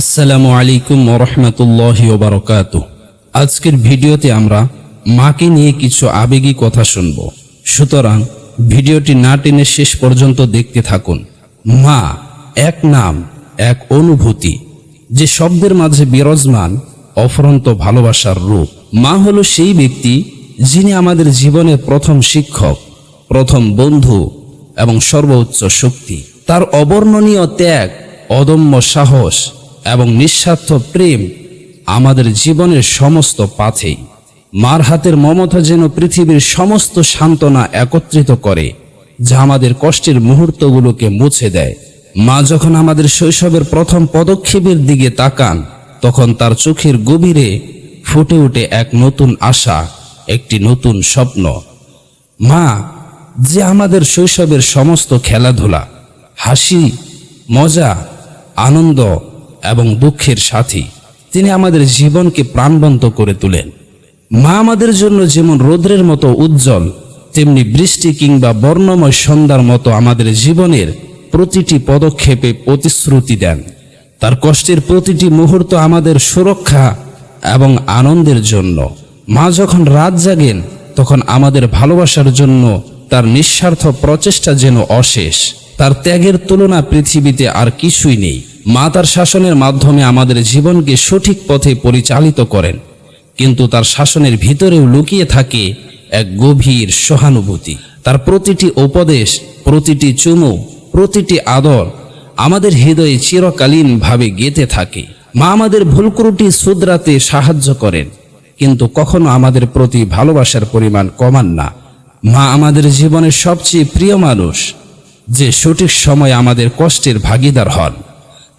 আসসালামু আলাইকুম ওরহমতুল্লাহ ওবরকাত আজকের ভিডিওতে আমরা মাকে নিয়ে কিছু আবেগী কথা শুনব। সুতরাং ভিডিওটি না টেনে শেষ পর্যন্ত দেখতে থাকুন। মা, এক নাম, এক অনুভূতি, যে শব্দের মাঝে বিরাজমান, অফরন্ত ভালোবাসার রূপ। মা হলো সেই ব্যক্তি যিনি আমাদের জীবনের প্রথম শিক্ষক, প্রথম বন্ধু এবং সর্বোচ্চ শক্তি। তার অবর্ণনীয় ত্যাগ, অদম্য সাহস এবং নিঃস্বার্থ প্রেম আমাদের জীবনের সমস্ত পাথেই মার হাতের মমতা যেন পৃথিবীর সমস্ত সান্ত্বনা একত্রিত করে, যা আমাদের কষ্টের মুহূর্তগুলোকে মুছে দেয়। মা যখন আমাদের শৈশবের প্রথম পদক্ষেপের দিকে তাকান, তখন তার চোখের গভীরে ফুটে ওঠে এক নতুন আশা, একটি নতুন স্বপ্ন। মা, যে আমাদের শৈশবের সমস্ত খেলাধুলা, হাসি, মজা, আনন্দ এবং দুঃখের সাথী। তিনি আমাদের জীবনকে প্রাণবন্ত করে তোলেন। মা আমাদের জন্য যেমন রৌদ্রের মতো উজ্জ্বল, তেমনি বৃষ্টি কিংবা বর্ণময় সন্ধ্যার মতো আমাদের জীবনের প্রতিটি পদক্ষেপে প্রতিশ্রুতি দেন। তার কষ্টের প্রতিটি মুহূর্ত আমাদের সুরক্ষা এবং আনন্দের জন্য। মা যখন রাত জাগেন, তখন আমাদের ভালোবাসার জন্য তার নিঃস্বার্থ প্রচেষ্টা যেন অশেষ। তার ত্যাগের তুলনা পৃথিবীতে আর কিছুই নেই। মা তার শাসনের মাধ্যমে আমাদের জীবনকে সঠিক পথে পরিচালিত করেন, কিন্তু তার শাসনের ভিতরেও লুকিয়ে থাকে এক গভীর সহানুভূতি। তার প্রতিটি উপদেশ, প্রতিটি চুমু, প্রতিটি আদর আমাদের হৃদয়ে চিরকালীন ভাবে গেঁথে থাকে। মা আমাদের ভুলক্রুটি শুধরাতে সাহায্য করেন, কিন্তু কখনো আমাদের প্রতি ভালোবাসার পরিমাণ কমান না। মা আমাদের জীবনের সবচেয়ে প্রিয় মানুষ, যে সঠিক সময় আমাদের কষ্টের ভাগিদার হন।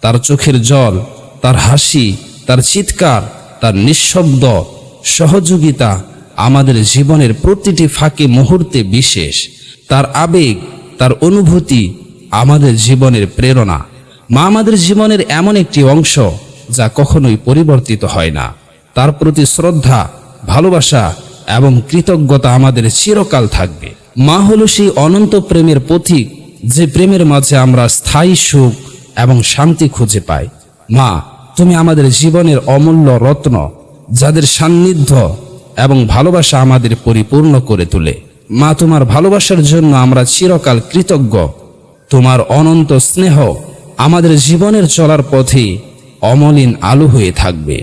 তার চোখের জল, তার হাসি, তার চিৎকার, তার নিঃশব্দ সহযোগিতা আমাদের জীবনের প্রতিটি ফাঁকে মুহূর্তে বিশেষ। তার আবেগ, তার অনুভূতি আমাদের জীবনের প্রেরণা। মা আমাদের জীবনের এমন একটি অংশ যা কখনোই পরিবর্তিত হয় না। তার প্রতি শ্রদ্ধা, ভালোবাসা এবং কৃতজ্ঞতা আমাদের চিরকাল থাকবে। মা হলো সেই অনন্ত প্রেমের পথিক যে প্রেমের মাঝে আমরা স্থায়ী সুখ এবং শান্তি খুঁজে পায়। মা, তুমি আমাদের জীবনের অমূল্য রত্ন, যাদের সান্নিধ্য এবং ভালোবাসা আমাদের পরিপূর্ণ করে তোলে। মা, তোমার ভালোবাসার জন্য আমরা চিরকাল কৃতজ্ঞ। তোমার অনন্ত স্নেহ আমাদের জীবনের চলার পথে অমলিন আলো হয়ে থাকবে।